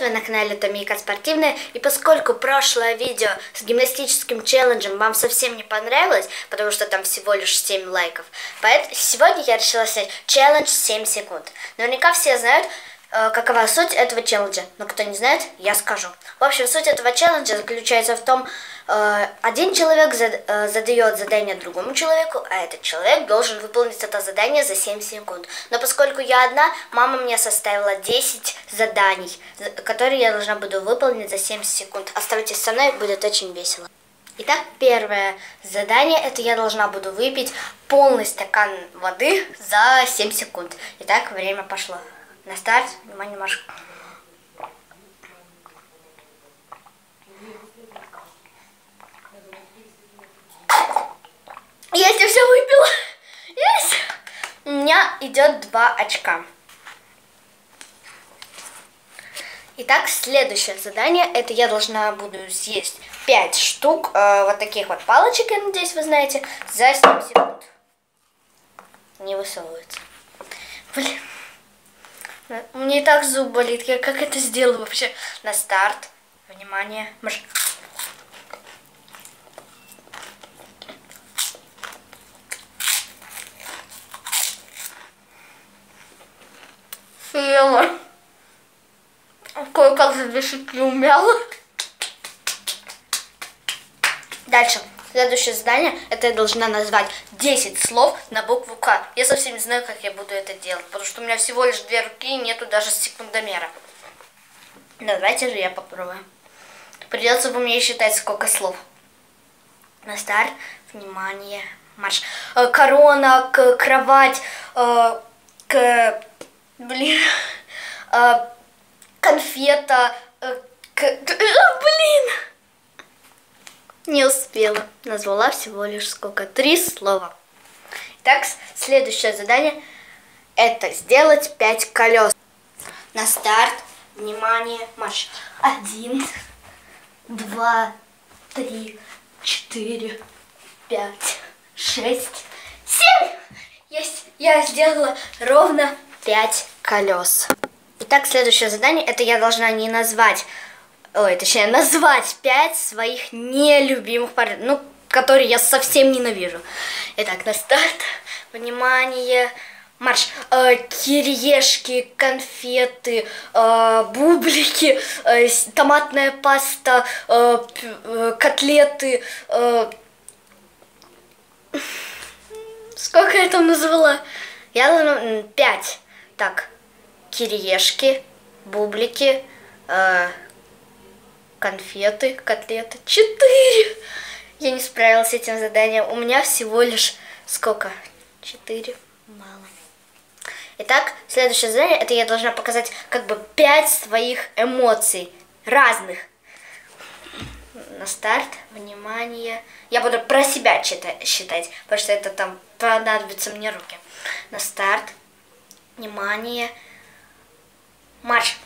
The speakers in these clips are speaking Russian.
Вы на канале Томика Спортивная, и поскольку прошлое видео с гимнастическим челленджем вам совсем не понравилось, потому что там всего лишь 7 лайков, поэтому сегодня я решила снять челлендж 7 секунд. Наверняка все знают, какова суть этого челленджа, но кто не знает, я скажу. В общем, суть этого челленджа заключается в том, э, один человек э, задает задание другому человеку, а этот человек должен выполнить это задание за 7 секунд. Но поскольку я одна, мама мне составила 10 заданий, которые я должна буду выполнить за 7 секунд. Оставайтесь со мной, будет очень весело. Итак, первое задание, это я должна буду выпить полный стакан воды за 7 секунд. Итак, время пошло. На старт, внимание, Маша. Если все выпила, есть. У меня идет два очка. Итак, следующее задание, это я должна буду съесть 5 штук э, вот таких вот палочек, я надеюсь, вы знаете, за 7 секунд. Не высовывается. Блин. Мне и так зуб болит. Я как это сделаю вообще? На старт. Внимание. Маш... Съела. Кое-как за две шутки умяла. Дальше. Следующее задание, это я должна назвать 10 слов на букву К. Я совсем не знаю, как я буду это делать, потому что у меня всего лишь две руки и нету даже секундомера. Давайте же я попробую. Придется бы мне считать, сколько слов. На старт. Внимание. Марш. Э, корона, к кровать, э, к... Блин. Э, конфета, к... Блин. Не успела. Назвала всего лишь сколько? Три слова. Так, следующее задание это сделать пять колес. На старт. Внимание, марш. Один, два, три, четыре, пять, шесть, семь. Есть. Я сделала ровно пять колес. Итак, следующее задание, это я должна не назвать ой, точнее, назвать пять своих нелюбимых пар, ну, которые я совсем ненавижу. Итак, на старт, внимание, марш. Э, кириешки, конфеты, э, бублики, э, томатная паста, э, э, котлеты. Э, сколько я там назвала? Я пять. Так, кириешки, бублики, э, конфеты, котлеты. Четыре! Я не справилась с этим заданием. У меня всего лишь сколько? Четыре. Мало. Итак, следующее задание, это я должна показать как бы пять своих эмоций. Разных. На старт, внимание. Я буду про себя читать, считать, потому что это там понадобится мне руки. На старт, внимание, марш.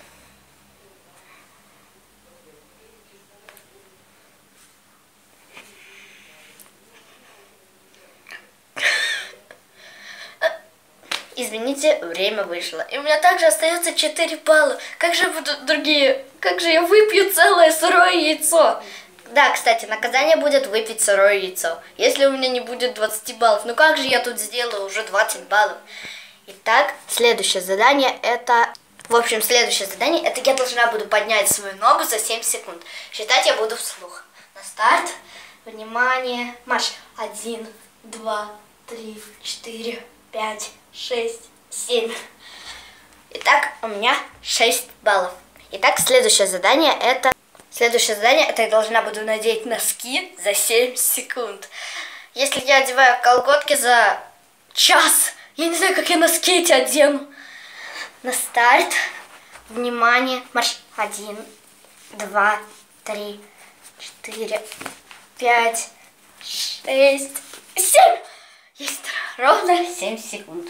Извините, время вышло. И у меня также остается 4 балла. Как же будут другие? Как же я выпью целое сырое яйцо? Да, кстати, наказание будет выпить сырое яйцо. Если у меня не будет 20 баллов. Ну как же я тут сделаю уже 20 баллов? Итак, следующее задание это... В общем, следующее задание это я должна буду поднять свою ногу за 7 секунд. Считать я буду вслух. На старт. Внимание. Марш. Один, два, три, четыре, пять, шесть, семь. Итак, у меня 6 баллов. Итак, следующее задание это... Следующее задание это я должна буду надеть носки за 7 секунд. Если я одеваю колготки за час, я не знаю, как я носки эти одену. На старт. Внимание. Марш. Один, два, три, четыре, пять, шесть, семь. Есть ровно 7 секунд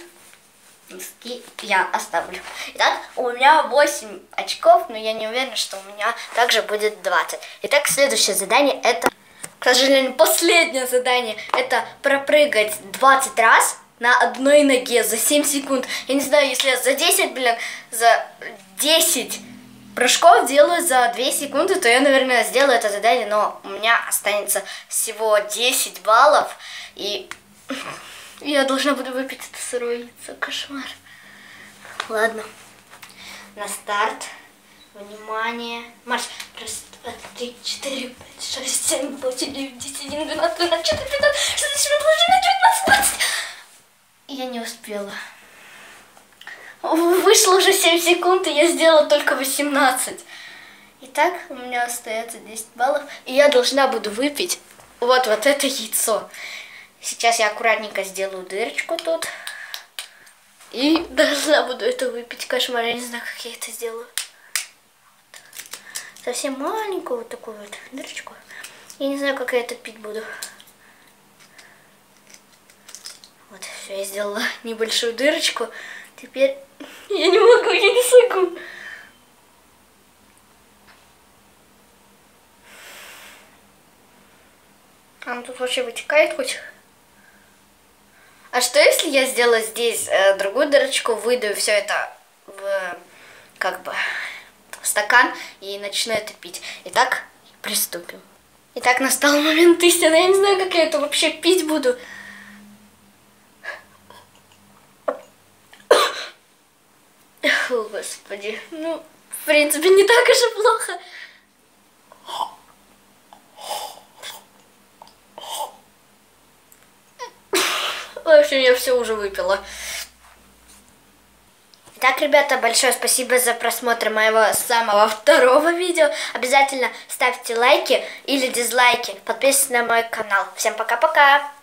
носки я оставлю. Итак, у меня 8 очков, но я не уверена, что у меня также будет 20. Итак, следующее задание это, к сожалению, последнее задание. Это пропрыгать 20 раз на одной ноге за 7 секунд. Я не знаю, если я за 10, блин, за 10 прыжков делаю за 2 секунды, то я, наверное, сделаю это задание, но у меня останется всего 10 баллов, и я должна буду выпить это сырое яйцо. Кошмар. Ладно. На старт. Внимание. Марш. Раз, два, три, четыре, пять, шесть, семь, восемь, девять, десять, один, двенадцать, тринадцать, четырнадцать, пятнадцать, шестнадцать, семнадцать, девятнадцать, двадцать. Я не успела. Вышло уже 7 секунд, и я сделала только 18. Итак, у меня остается 10 баллов, и я должна буду выпить вот, вот это яйцо. Сейчас я аккуратненько сделаю дырочку тут. И должна буду это выпить. Кошмар, я не знаю, как я это сделаю. Совсем маленькую вот такую вот дырочку. Я не знаю, как я это пить буду. Вот, все, я сделала небольшую дырочку. Теперь я не могу, я не смогу. А он тут вообще вытекает хоть? А что если я сделаю здесь э, другую дырочку, выдаю все это в как бы в стакан и начну это пить. Итак, приступим. Итак, настал момент истины. Я не знаю, как я это вообще пить буду. О, Господи. Ну, в принципе, не так уж и плохо. В общем, я все уже выпила. Итак, ребята, большое спасибо за просмотр моего самого второго видео. Обязательно ставьте лайки или дизлайки. Подписывайтесь на мой канал. Всем пока-пока.